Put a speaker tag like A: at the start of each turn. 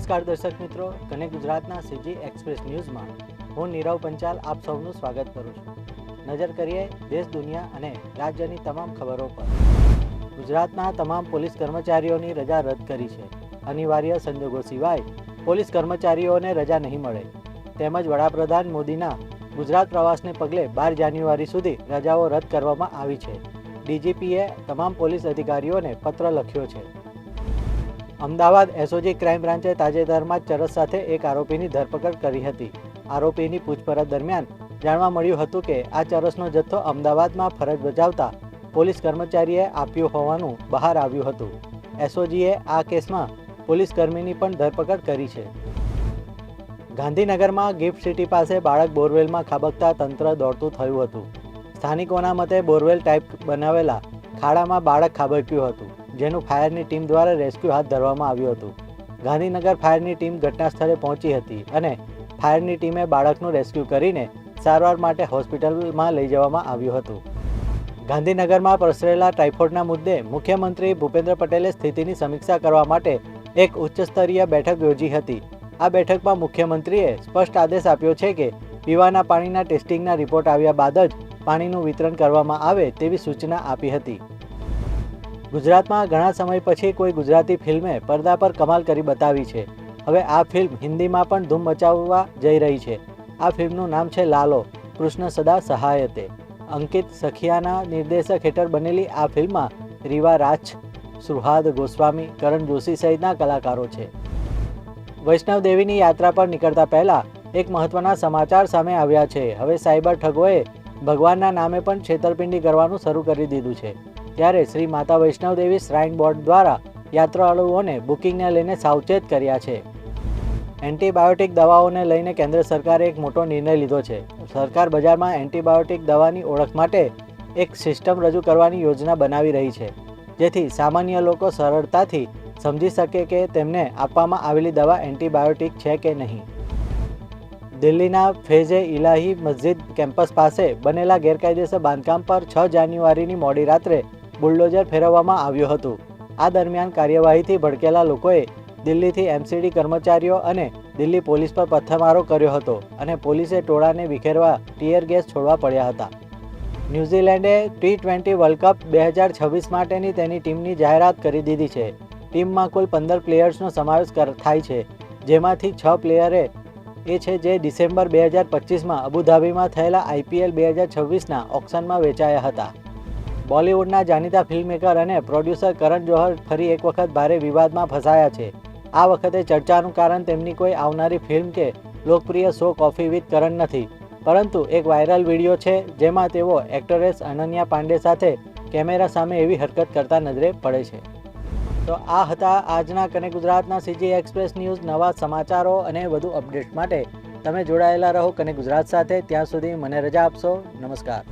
A: નમસ્કાર દર્શક મિત્રો. કને ગુજરાતના સીજી એક્સપ્રેસ ન્યૂઝમાં હું નીરવ પંચાલ આપ સૌનું સ્વાગત કરું છું. નજર કરીએ દેશ, દુનિયા અને રાજ્યની તમામ ખબરો પર. ગુજરાતના તમામ પોલીસ કર્મચારીઓની રજા રદ કરી છે. અનિવાર્ય સંજોગો સિવાય પોલીસ કર્મચારીઓને રજા નહીં મળે. તેમજ વડાપ્રધાન મોદીના ગુજરાત પ્રવાસને પગલે બાર જાન્યુઆરી સુધી રજાઓ રદ કરવામાં આવી છે. ડીજીપીએ તમામ પોલીસ અધિકારીઓને પત્ર લખ્યો છે. અમદાવાદ એસઓજી ક્રાઇમ બ્રાન્ચે તાજેતરમાં ચરસ સાથે એક આરોપીની ધરપકડ કરી હતી. આરોપીની પૂછપરછ દરમિયાન જાણવા મળ્યું હતું કે આ ચરસનો જથ્થો અમદાવાદમાં ફરજ બજાવતા પોલીસ કર્મચારીએ આપ્યું હોવાનું બહાર આવ્યું હતું. એસઓજીએ આ કેસમાં પોલીસ કર્મીની પણ ધરપકડ કરી છે. ગાંધીનગરમાં ગિફ્ટ સિટી પાસે બાળક બોરવેલમાં ખાબકતા તંત્ર દોડતું થયું હતું. સ્થાનિકોના મતે બોરવેલ ટાઈપ બનાવેલા ખાડામાં બાળક ખાબક્યું હતું, જેનું ફાયરની ટીમ દ્વારા રેસ્ક્યુ હાથ ધરવામાં આવ્યું હતું. ગાંધીનગર ફાયરની ટીમ ઘટના સ્થળે પહોંચી હતી અને ફાયરની ટીમે બાળકનું રેસ્ક્યુ કરીને સારવાર માટે હોસ્પિટલમાં લઈ જવામાં આવ્યું હતું. ગાંધીનગરમાં પ્રસરેલા ટાઇફોઇડના મુદ્દે મુખ્યમંત્રી ભૂપેન્દ્ર પટેલે સ્થિતિની સમીક્ષા કરવા માટે એક ઉચ્ચસ્તરીય બેઠક યોજી હતી. આ બેઠકમાં મુખ્યમંત્રીએ સ્પષ્ટ આદેશ આપ્યો છે કે પીવાના પાણીના ટેસ્ટિંગના રિપોર્ટ આવ્યા બાદ જ પાણીનું વિતરણ કરવામાં આવે તેવી સૂચના આપી હતી. ગુજરાતમાં ઘણા સમય પછી કોઈ ગુજરાતી ફિલ્મે પડદા પર કમાલ કરી બતાવી છે. હવે આ ફિલ્મ હિન્દીમાં પણ ધૂમ મચાવવા જઈ રહી છે. આ ફિલ્મનું નામ છે લાલો, કૃષ્ણ સદા સહાયતે. અંકિત સખિયાના નિર્દેશક હેઠળ બનેલી આ ફિલ્મમાં રીવા રાજ, સુહાદ ગોસ્વામી, કરણ જોશી સહિતના કલાકારો છે. વૈષ્ણવ દેવીની યાત્રા પર નીકળતા પહેલા એક મહત્વના સમાચાર સામે આવ્યા છે. હવે સાયબર ઠગોએ ભગવાનના નામે પણ છેતરપિંડી કરવાનું શરૂ કરી દીધું છે. ત્યારે શ્રી માતા વૈષ્ણવ દેવી શ્રાઇન બોર્ડ દ્વારા યાત્રાળુઓને બુકિંગને લઈને સાવચેત કર્યા છે. એન્ટીબાયોટિક દવાઓને લઈને કેન્દ્ર સરકારે એક મોટો નિર્ણય લીધો છે. સરકાર બજારમાં એન્ટીબાયોટિક દવાની ઓળખ માટે એક સિસ્ટમ રજૂ કરવાની યોજના બનાવી રહી છે. જેથી સામાન્ય લોકો સરળતાથી સમજી શકે કે તેમને આપવામાં આવેલી દવા એન્ટીબાયોટિક છે કે નહીં. દિલ્હીના ફેઝે ઇલાહી મસ્જિદ કેમ્પસ પાસે બનેલા ગેરકાયદેસર બાંધકામ પર છ જાન્યુઆરીની મોડી રાત્રે બુલડોઝર ફેરવવામાં આવ્યું હતું. આ દરમિયાન કાર્યવાહીથી ભડકેલા લોકોએ દિલ્હીથી એમસીડી કર્મચારીઓ અને દિલ્હી પોલીસ પર પથ્થરમારો કર્યો હતો અને પોલીસે ટોળાને વિખેરવા ટીયર ગેસ છોડવા પડ્યા હતા. ન્યૂઝીલેન્ડે ટી ટ્વેન્ટી વર્લ્ડ કપ બે હજાર છવ્વીસ માટેની તેની ટીમની જાહેરાત કરી દીધી છે. ટીમમાં કુલ પંદર પ્લેયર્સનો સમાવેશ થાય છે, જેમાંથી છ પ્લેયરે એ છે જે ડિસેમ્બર બે હજાર પચીસમાં અબુધાબીમાં થયેલા આઈપીએલ બે હજાર છવ્વીસના ઓક્શનમાં વેચાયા હતા. બોલિવૂડના જાણીતા ફિલ્મમેકર અને પ્રોડ્યુસર કરણ જોહર ફરી એક વખત ભારે વિવાદમાં ફસાયા છે. આ વખતે ચર્ચાનું કારણ તેમની કોઈ આવનારી ફિલ્મ કે લોકપ્રિય શો કોફી વિથ કરણ નથી. પરંતુ એક વાયરલ વીડિયો છે જેમાં તેઓ એક્ટરેસ અનન્યા પાંડે સાથે કેમેરા સામે એવી હરકત કરતા નજરે પડે છે. તો આ હતા આજના કને ગુજરાતના સીજી એક્સપ્રેસ ન્યૂઝ, નવા સમાચારો અને વધુ અપડેટ માટે. તમે જોડાયેલા રહો કને ગુજરાત સાથે, ત્યાં સુધી મને રજા આપશો. નમસ્કાર.